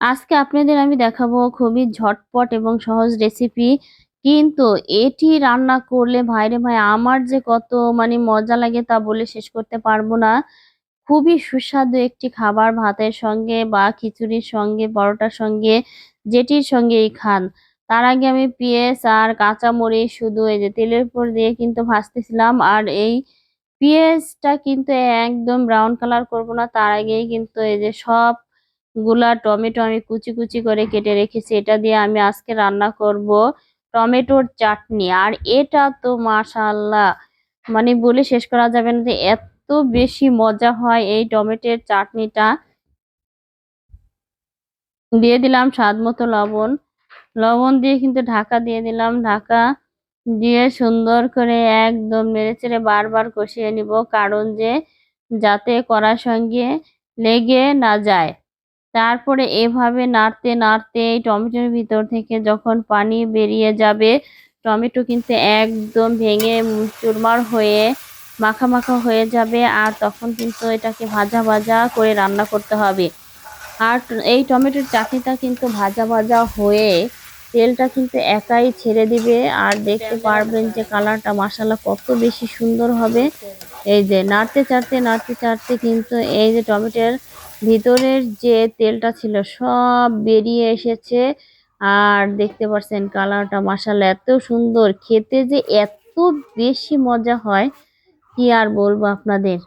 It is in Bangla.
আজকে আপনাদের আমি দেখাবো খুবই ঝটপট এবং সহজ রেসিপি কিন্তু এটি রান্না করলে ভাইরে ভাই আমার যে কত মানে মজা লাগে তা বলে শেষ করতে পারব না। খুবই সুস্বাদু একটি খাবার ভাতের সঙ্গে বা খিচুড়ির সঙ্গে, পরোটার সঙ্গে, যেটির সঙ্গেই খান। তার আগে আমি পেঁয়াজ আর কাঁচামরিচ শুধু এই যে তেলের উপর দিয়ে কিন্তু ভাজতেছিলাম আর এই পেঁয়াজটা কিন্তু একদম ব্রাউন কালার করব না, তার আগেই কিন্তু এই যে সব গুলা টমেটো আমি কুচি কুচি করে কেটে রেখেছি। এটা দিয়ে আমি আজকে রান্না করব টমেটোর চাটনি। আর এটা তো মাশাল্লাহ মানে বলে শেষ করা যাবে না যে এত বেশি মজা হয় এই টমেটোর চাটনিটা। দিয়ে দিলাম স্বাদ মতো লবণ। লবণ দিয়ে কিন্তু ঢাকা দিয়ে দিলাম। ঢাকা দিয়ে সুন্দর করে একদম নেড়েচেড়ে বারবার কষিয়ে নিব, কারণ যে যাতে কড়ার সঙ্গে লেগে না যায়। তারপরে এভাবে নাড়তে নাড়তে এই টমেটোর ভিতর থেকে যখন পানি বেরিয়ে যাবে, টমেটো কিন্তু একদম ভেঙে চুরমার হয়ে মাখা মাখা হয়ে যাবে আর তখন কিন্তু এটাকে ভাজা ভাজা করে রান্না করতে হবে। আর এই টমেটোর চাটনিটা কিন্তু ভাজা ভাজা হয়ে তেলটা কিন্তু একাই ছেড়ে দিবে আর দেখতে পারবেন যে কালারটা মশালা কত বেশি সুন্দর হবে। এই যে নাড়তে চাড়তে নাড়তে চাড়তে কিন্তু এই যে টমেটোর ভিতরের যে তেলটা ছিল সব বেরিয়ে এসেছে। আর দেখতে পাচ্ছেন কালারটা মাসাল এত সুন্দর। খেতে যে এত বেশি মজা হয়, কি আর বলব আপনাদের?